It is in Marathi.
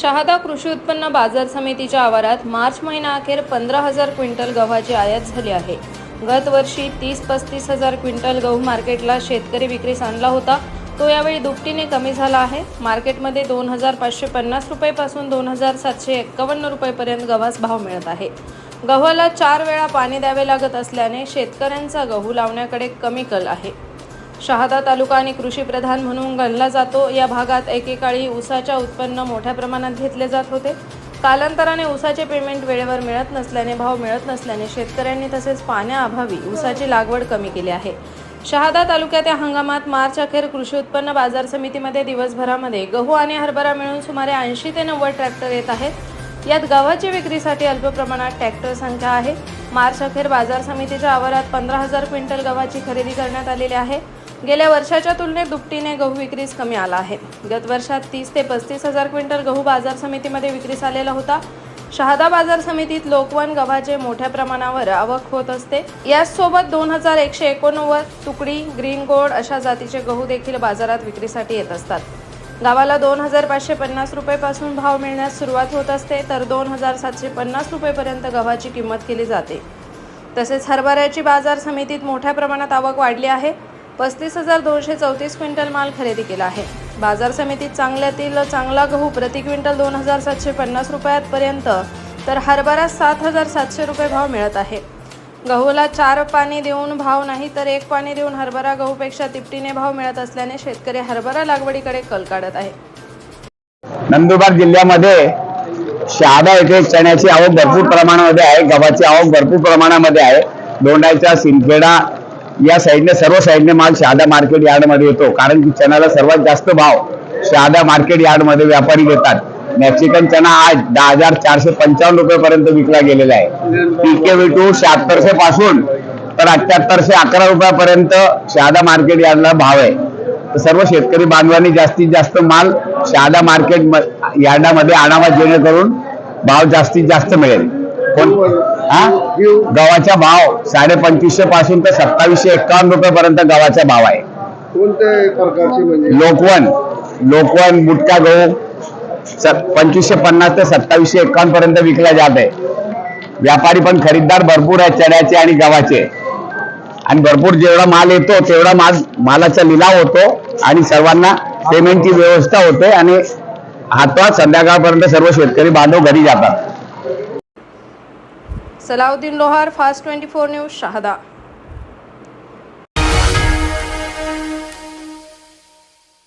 शहादा कृषी उत्पन्न बाजार समितीच्या आवारात मार्च महिना अखेर पंधरा हजार क्विंटल गव्हाची आयात झाली आहे. गत वर्षी तीस पस्तीस हजार क्विंटल गहू मार्केटला शेतकरी विक्रीस आणला होता. तो यावेळी दुपटीने कमी झाला आहे. मार्केटमध्ये दोन हजार पाचशे पन्नास रुपयेपासून दोन हजार सातशे एक्कावन्न रुपयेपर्यंत गव्हास भाव मिळत आहे. गव्हाला चार वेळा पाणी द्यावे लागत असल्याने शेतकऱ्यांचा गहू लावण्याकडे कमी कल आहे. शहादा तालुका आणि कृषीप्रधान म्हणून गणला जातो. या भागात एकेकाळी ऊसाच्या उत्पन्न मोठ्या प्रमाणात घेतले जात होते. कालांतराने ऊसाचे पेमेंट वेळेवर मिळत नसल्याने भाव मिळत नसल्याने शेतकऱ्यांनी तसेच पाण्याअभावी ऊसाची लागवड कमी केली आहे. शहादा तालुक्यात या हंगामात मार्च अखेर कृषी उत्पन्न बाजार समितीमध्ये दिवसभरामध्ये गहू आणि हरभरा मिळून सुमारे ऐंशी ते नव्वद ट्रॅक्टर येत आहेत. यात गव्हाची विक्रीसाठी अल्प प्रमाणात ट्रॅक्टर संख्या आहे. मार्च अखेर बाजार समितीच्या आवारात पंधरा हजार क्विंटल गव्हाची खरेदी करण्यात आलेली आहे. गेल्या वर्षाच्या तुलनेत दुपटीने गहू विक्रीस कमी आला आहे. गत वर्षात तीस ते पस्तीस हजार क्विंटल गहू बाजार समितीमध्ये विक्रीस आलेला होता. शहादा बाजार समितीत लोकवन गव्हाचे मोठ्या प्रमाणावर आवक होत असते. याचसोबत दोन हजार एकशे एकोणनव्वद तुकडी ग्रीन गोल्ड अशा जातीचे गहू देखील बाजारात विक्रीसाठी येत असतात. गावाला दोन हजार पाचशे पन्नास रुपयेपासून भाव मिळण्यास सुरुवात होत असते तर दोन हजार सातशे पन्नास रुपयेपर्यंत गव्हाची किंमत केली जाते. तसेच हरभऱ्याची बाजार समितीत मोठ्या प्रमाणात आवक वाढली आहे. पस्तीस हजार दोनशे चौतीस क्विंटल माल खरेदी केला आहे. बाजार समितीत चांगल्यातील चांगला गहू प्रति क्विंटल दोन हजार सातशे पन्नास रुपयांपर्यंत तर हरभरा सात हजार सातशे रुपये भाव मिळत आहे. गहूला चार पाणी देऊन भाव नाही तर एक पाणी देऊन हरभरा गहूपेक्षा तिपटीने भाव मिळत असल्याने शेतकरी हरभरा लागवडीकडे कल काढत आहे. नंदुरबार जिल्ह्यामध्ये शहादा येथे चण्याची आवक भरपूर प्रमाणामध्ये आहे गव्हाची आवक भरपूर प्रमाणामध्ये आहे. दोंडाच्या सिंदखेडा या साईडने सर्व साईडने माल शहादा मार्केट यार्डमध्ये येतो. कारण की चण्याला सर्वात जास्त भाव शहादा मार्केट यार्डमध्ये व्यापारी घेतात मॅक्सिकन चणा आज दहा हजार चारशे पंचावन्न रुपयेपर्यंत विकला गेलेला आहे. पीके विटू शहात्तरशे पासून तर अठ्याहत्तरशे अकरा रुपयापर्यंत शहादा मार्केट यार्डला भाव आहे. तर सर्व शेतकरी बांधवांनी जास्तीत जास्त माल शहादा मार्केट यार्डामध्ये आणावा जेणेकरून भाव जास्तीत जास्त मिळेल. कोण? हा? गव्हाचा भाव साडे पंचवीसशे पासून तर सत्तावीसशे एकावन्न रुपयापर्यंत गव्हाचा भाव आहे. कोणत्या प्रकारची म्हणजे? लोकवन. लोकवन बुटका गहू पंचवीसशे पन्नास ते सत्तावीसशे एकावन्न पर्यंत विकला जात आहे. व्यापारी पण खरीददार भरपूर आहेत चण्याचे आणि गव्हाचे. आणि भरपूर जेवढा माल येतो तेवढा माल मालाचा लिलाव होतो आणि सर्वांना पेमेंटची व्यवस्था होते आणि हातवा संध्याकाळपर्यंत सर्व शेतकरी बांधव घरी जातात. Salauddin Lohar fast twenty four news Shahada.